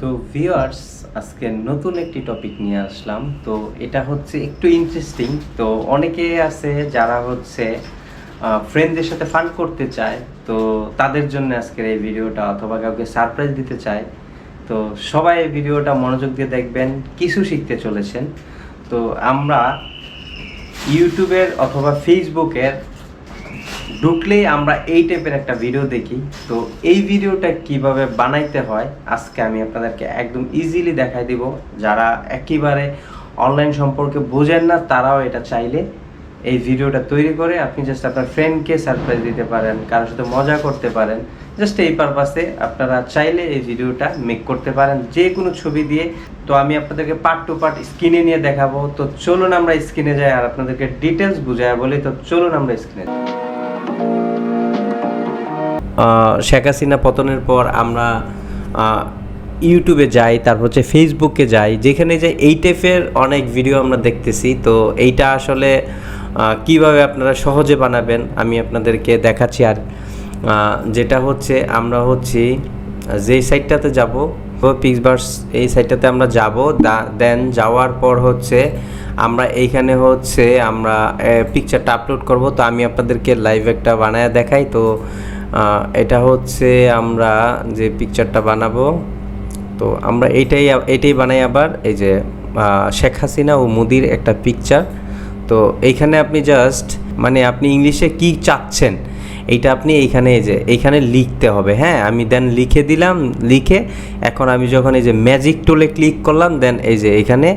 তো ভিউয়ার্স আজকে নতুন একটি টপিক নিয়ে আসলাম। তো এটা হচ্ছে একটু ইন্টারেস্টিং তো অনেকে আছে যারা হচ্ছে ফ্রেন্ডদের সাথে ফান করতে চায়। তো তাদের জন্য আজকের এই ভিডিওটা অথবা কাউকে সারপ্রাইজ দিতে চায়। তো সবাই এই ভিডিওটা মনোযোগ দিয়ে দেখবেন, কিছু শিখতে চলেছেন। তো আমরা ইউটিউবের অথবা ফেসবুকের ঢুকলেই আমরা এই টাইপের একটা ভিডিও দেখি। তো এই ভিডিওটা কীভাবে বানাইতে হয়, আজকে আমি আপনাদেরকে একদম ইজিলি দেখাই দিব। যারা একেবারে অনলাইন সম্পর্কে বোঝেন না, তারাও এটা চাইলে এই ভিডিওটা তৈরি করে আপনি জাস্ট আপনার ফ্রেন্ডকে সারপ্রাইজ দিতে পারেন, কারোর সাথে মজা করতে পারেন। জাস্ট এই পারপাসে আপনারা চাইলে এই ভিডিওটা মেক করতে পারেন, যে কোনো ছবি দিয়ে। তো আমি আপনাদেরকে পার্ট টু পার্ট স্ক্রিনে নিয়ে দেখাবো। তো চলুন আমরা স্ক্রিনে যাই আর আপনাদেরকে ডিটেলস বুঝায় বলি। তো চলুন আমরা স্ক্রিনে শেখ হাসিনা পতনের পর আমরা ইউটিউবে যাই, তারপর হচ্ছে ফেসবুকে যাই, যেখানে যে এই টাইপের অনেক ভিডিও আমরা দেখতেছি। তো এইটা আসলে কীভাবে আপনারা সহজে বানাবেন, আমি আপনাদেরকে দেখাচ্ছি। আর যেটা হচ্ছে, আমরা হচ্ছি, যেই সাইটটাতে যাব পিক্সবার্স এই সাইটটাতে আমরা যাব দেন যাওয়ার পর হচ্ছে, আমরা এইখানে হচ্ছে, আমরা পিকচারটা আপলোড করব। তো আমি আপনাদেরকে লাইভ একটা বানায় দেখাই। তো এটা হচ্ছে আমরা যে পিকচারটা বানাবো, তো আমরা এইটাই এইটাই বানাই আবার, এই যে শেখ হাসিনা ও মোদির একটা পিকচার তো এইখানে আপনি জাস্ট মানে আপনি ইংলিশে কি চাচ্ছেন, এইটা আপনি এইখানে এই যে, এইখানে লিখতে হবে হ্যাঁ? আমি দেন লিখে দিলাম, লিখে এখন আমি যখন এই যে ম্যাজিক টুলে ক্লিক করলাম দেন এই যে এখানে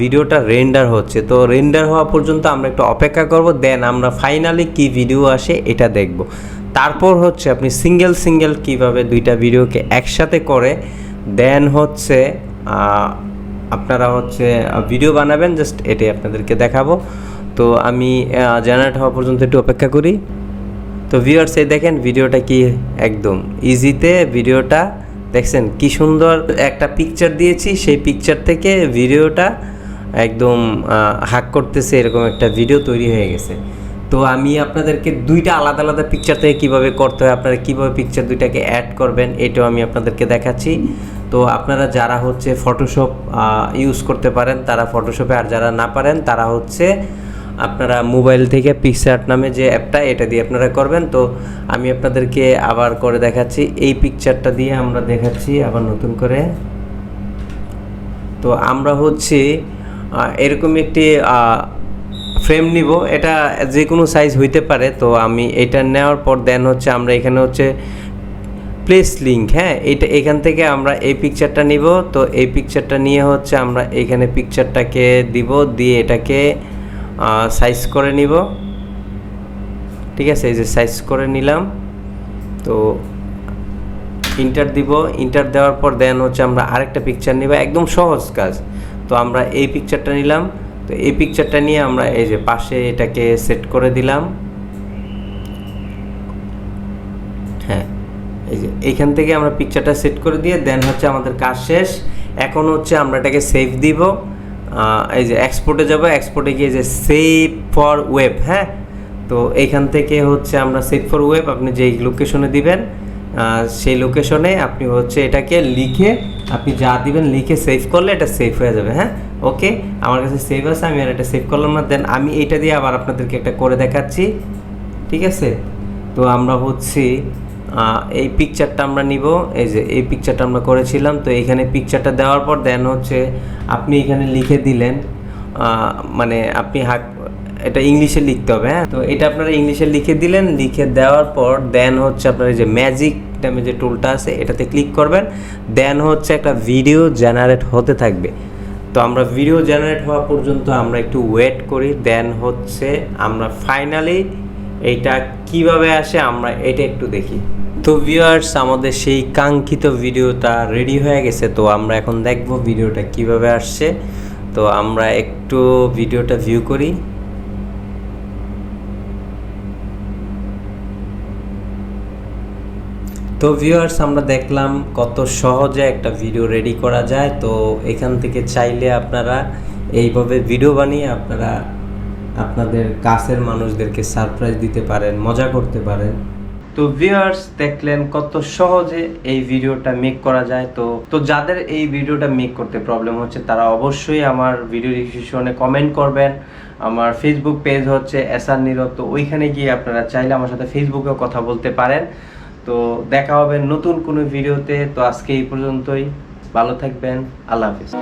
ভিডিওটা রেন্ডার হচ্ছে। তো রেন্ডার হওয়া পর্যন্ত আমরা একটু অপেক্ষা করব দেন আমরা ফাইনালি কি ভিডিও আসে, এটা দেখব। তারপর হচ্ছে আপনি সিঙ্গেল সিঙ্গেল কীভাবে দুইটা ভিডিওকে একসাথে করে দেন হচ্ছে আপনারা হচ্ছে ভিডিও বানাবেন জাস্ট এটাই আপনাদেরকে দেখাবো। তো আমি জেনারেট হওয়া পর্যন্ত একটু অপেক্ষা করি। তো ভিউয়ার্স এই দেখেন, ভিডিওটা কি একদম ইজিতে ভিডিওটা, দেখছেন কি সুন্দর একটা পিকচার দিয়েছি, সেই পিকচার থেকে ভিডিওটা একদম হাক করতেছে, এরকম একটা ভিডিও তৈরি হয়ে গেছে। তো আমি আপনাদেরকে দুইটা আলাদা আলাদা পিকচার থেকে কীভাবে করতে হয়, আপনারা কীভাবে পিকচার দুইটাকে অ্যাড করবেন, এটাও আমি আপনাদেরকে দেখাচ্ছি। তো আপনারা যারা হচ্ছে ফটোশপ ইউজ করতে পারেন, তারা ফটোশপে আর যারা না পারেন, তারা হচ্ছে আপনারা মোবাইল থেকে পিকচার নামে যে অ্যাপটা এটা দিয়ে আপনারা করবেন। তো আমি আপনাদেরকে আবার করে দেখাচ্ছি। এই পিকচারটা দিয়ে আমরা দেখাচ্ছি আবার নতুন করে। তো আমরা হচ্ছে এরকম একটি ফ্রেম নিব, এটা যে কোনো সাইজ হইতে পারে, তো আমি এটা নেওয়ার পর দেন হচ্ছে আমরা এখানে হচ্ছে প্লেস লিঙ্ক হ্যাঁ? এটা এখান থেকে আমরা এই পিকচারটা নিব, তো এই পিকচারটা নিয়ে হচ্ছে আমরা এখানে পিকচারটাকে দিব, দিয়ে এটাকে সাইজ করে নিব। ঠিক আছে? এই যে সাইজ করে নিলাম, তো ইন্টার দিব। ইন্টার দেওয়ার পর দেন হচ্ছে আমরা আরেকটা পিকচার নিব। একদম সহজ কাজ। তো আমরা এই পিকচারটা নিলাম। তো এই পিকচারটা নিয়ে আমরা এই যে পাশে এটাকে সেট করে দিলাম। হ্যাঁ এই যে এইখান থেকে আমরা পিকচারটা সেট করে দিয়ে দেন হচ্ছে আমাদের কাজ শেষ। এখন হচ্ছে আমরা এটাকে সেভ দিব। এই যে এক্সপোর্টে যাব এক্সপোর্টে গিয়ে যে সেভ ফর ওয়েব হ্যাঁ? তো এইখান থেকে হচ্ছে আমরা সেভ ফর ওয়েব আপনি যেই লোকেশনে দিবেন সেই লোকেশনে আপনি হচ্ছে এটাকে লিখে আপনি যা দিবেন লিখে সেভ করলে এটা সেভ হয়ে যাবে হ্যাঁ? ওকে আমার কাছে সেভ আছে, আমি আর এটা সেভ করলাম না। দেন আমি এইটা দিয়ে আবার আপনাদেরকে একটা করে দেখাচ্ছি। ঠিক আছে? তো আমরা হচ্ছে এই পিকচারটা আমরা নিব। এই যে এই পিকচারটা আমরা করেছিলাম। তো এখানে পিকচারটা দেওয়ার পর দেন হচ্ছে আপনি এখানে লিখে দিলেন মানে আপনি হাক, এটা ইংলিশে লিখতে হবে হ্যাঁ? তো এটা আপনারা ইংলিশে লিখে দিলেন। লিখে দেওয়ার পর দেন হচ্ছে আপনার এই যে ম্যাজিক নামে যে টুলটা আছে, এটাতে ক্লিক করবেন দেন হচ্ছে একটা ভিডিও জেনারেট হতে থাকবে। তো আমরা ভিডিও জেনারেট হওয়া পর্যন্ত আমরা একটু ওয়েট করি দেন হচ্ছে আমরা ফাইনালি এইটা কীভাবে আসে আমরা এটা একটু দেখি। তো ভিউয়ার্স আমাদের সেই কাঙ্ক্ষিত ভিডিওটা রেডি হয়ে গেছে, তো আমরা এখন দেখব ভিডিওটা কীভাবে আসছে। তো আমরা একটু ভিডিওটা ভিউ করি। তো ভিউয়ার্স আমরা দেখলাম কত সহজে একটা ভিডিও রেডি করা যায়। তো এখান থেকে চাইলে আপনারা এইভাবে ভিডিও বানিয়ে আপনারা আপনাদের কাছের মানুষদেরকে সারপ্রাইজ দিতে পারেন, মজা করতে পারেন। তো ভিউয়ার্স দেখলেন কত সহজে এই ভিডিওটা মেক করা যায়। তো তো যাদের এই ভিডিওটা মেক করতে প্রবলেম হচ্ছে, তারা অবশ্যই আমার ভিডিও ডিসক্রিপশনে কমেন্ট করবেন। আমার ফেসবুক পেজ হচ্ছে এস আর নীরব। তো ওইখানে গিয়ে আপনারা চাইলে আমার সাথে ফেসবুকেও কথা বলতে পারেন। তো দেখা হবে নতুন কোনো ভিডিওতে। তো আজকে এই পর্যন্তই। ভালো থাকবেন। আল্লাহ হাফিজ।